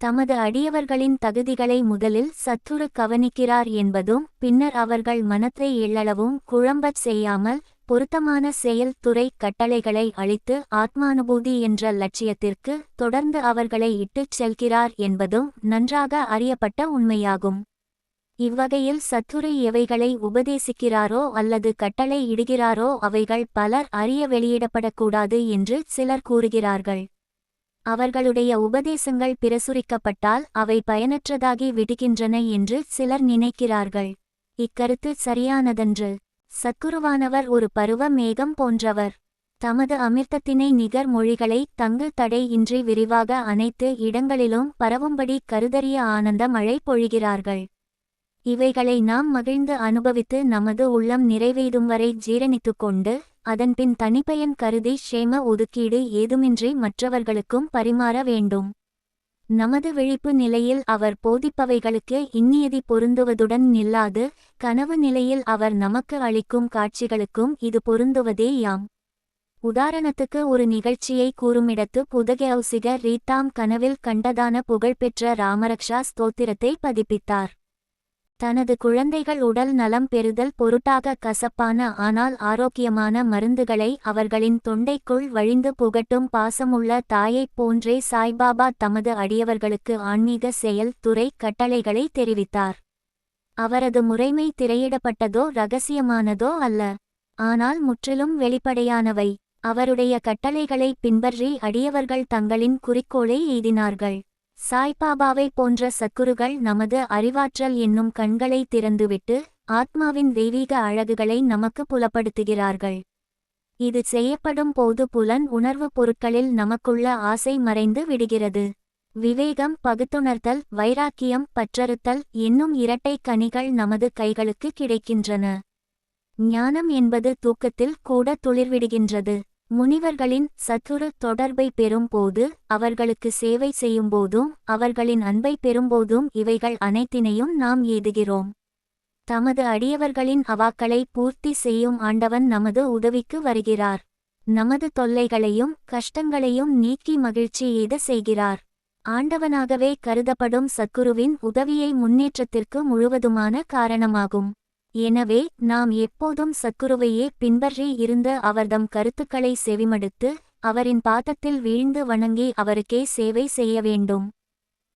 தமது அடியவர்களின் தகுதிகளை முதலில் சத்துரு கவனிக்கிறார் என்பதும் பின்னர் அவர்கள் மனத்தை எள்ளளவும் குழம்பச் செய்யாமல் பொருத்தமான செயல் துறை கட்டளைகளை அளித்து ஆத்மானுபூதி என்ற லட்சியத்திற்கு தொடர்ந்து அவர்களை இட்டுச் செல்கிறார் என்பதும் நன்றாக அறியப்பட்ட உண்மையாகும். இவ்வகையில் சத்துரை எவைகளை உபதேசிக்கிறாரோ அல்லது கட்டளை இடுகிறாரோ அவைகள் பலர் அறிய வெளியிடப்படக்கூடாது என்று சிலர் கூறுகிறார்கள். அவர்களுடைய உபதேசங்கள் பிரசுரிக்கப்பட்டால் அவை பயனற்றதாகி விடுகின்றன என்று சிலர் நினைக்கிறார்கள். இக்கருத்து சரியானதன்று. சத்குருவானவர் ஒரு பருவ மேகம் போன்றவர். தமது அமிர்தத்தினை நிகர் மொழிகளை தங்கு தடை இன்றி விரிவாக அனைத்து இடங்களிலும் பரவும்படி கருதறிய ஆனந்த மழை பொழிகிறார்கள். இவைகளை நாம் மகிழ்ந்து அனுபவித்து நமது உள்ளம் நிறைவேதும் வரை ஜீரணித்துக் கொண்டு அதன்பின் தனிப்பயன் கருதி ஷேம ஒதுக்கீடு ஏதுமின்றி மற்றவர்களுக்கும் பரிமாற வேண்டும். நமது விழிப்பு நிலையில் அவர் போதிப்பவைகளுக்கு இன்னியதி பொருந்துவதுடன் நில்லாது கனவு நிலையில் அவர் நமக்கு அளிக்கும் காட்சிகளுக்கும் இது பொருந்துவதே யாம். உதாரணத்துக்கு ஒரு நிகழ்ச்சியை கூறுமிடத்து புதகௌசிக ரீத்தாம் கனவில் கண்டதான புகழ்பெற்ற ராமரக்ஷா ஸ்தோத்திரத்தை பதிப்பித்தார். தனது குழந்தைகள் உடல் நலம் பெறுதல் பொருட்டாக கசப்பான ஆனால் ஆரோக்கியமான மருந்துகளை அவர்களின் தொண்டைக்குள் வழிந்து புகட்டும் பாசமுள்ள தாயைப் போன்றே சாய்பாபா தமது அடியவர்களுக்கு ஆன்மீக செயல் துறை கட்டளைகளை தெரிவித்தார். அவரது முறைமை திரையிடப்பட்டதோ ரகசியமானதோ அல்ல. ஆனால் முற்றிலும் வெளிப்படையானவை. அவருடைய கட்டளைகளை பின்பற்றி அடியவர்கள் தங்களின் குறிக்கோளை எய்தினார்கள். சாய்பாபாவை போன்ற சக்குருகள் நமது அறிவாற்றல் என்னும் கண்களை திறந்துவிட்டு ஆத்மாவின் தெய்வீக அழகுகளை நமக்கு புலப்படுத்துகிறார்கள். இது செய்யப்படும் போது புலன் உணர்வு பொருட்களில் நமக்குள்ள ஆசை மறைந்து விடுகிறது. விவேகம் பகுத்துணர்தல் வைராக்கியம் பற்றறுத்தல் என்னும் இரட்டை கனிகள் நமது கைகளுக்கு கிடைக்கின்றன. ஞானம் என்பது தூக்கத்தில் கூட துளிர்விடுகின்றது. முனிவர்களின் சத்துரு தொடர்பை பெறும்போது அவர்களுக்கு சேவை செய்யும்போதும் அவர்களின் அன்பை பெறும்போதும் இவைகள் அனைத்தினையும் நாம் ஏதுகிறோம். தமது அடியவர்களின் அவாக்களை பூர்த்தி செய்யும் ஆண்டவன் நமது உதவிக்கு வருகிறார். நமது தொல்லைகளையும் கஷ்டங்களையும் நீக்கி மகிழ்ச்சி எய்த செய்கிறார். ஆண்டவனாகவே கருதப்படும் சத்குருவின் உதவியை முன்னேற்றத்திற்கு முழுவதுமான காரணமாகும். எனவே நாம் எப்போதும் சத்குருவையே பின்பற்றி இருந்த அவர்தம் கருத்துக்களை செவிமடுத்து அவரின் பாதத்தில் வீழ்ந்து வணங்கி அவருக்கே சேவை செய்ய வேண்டும்.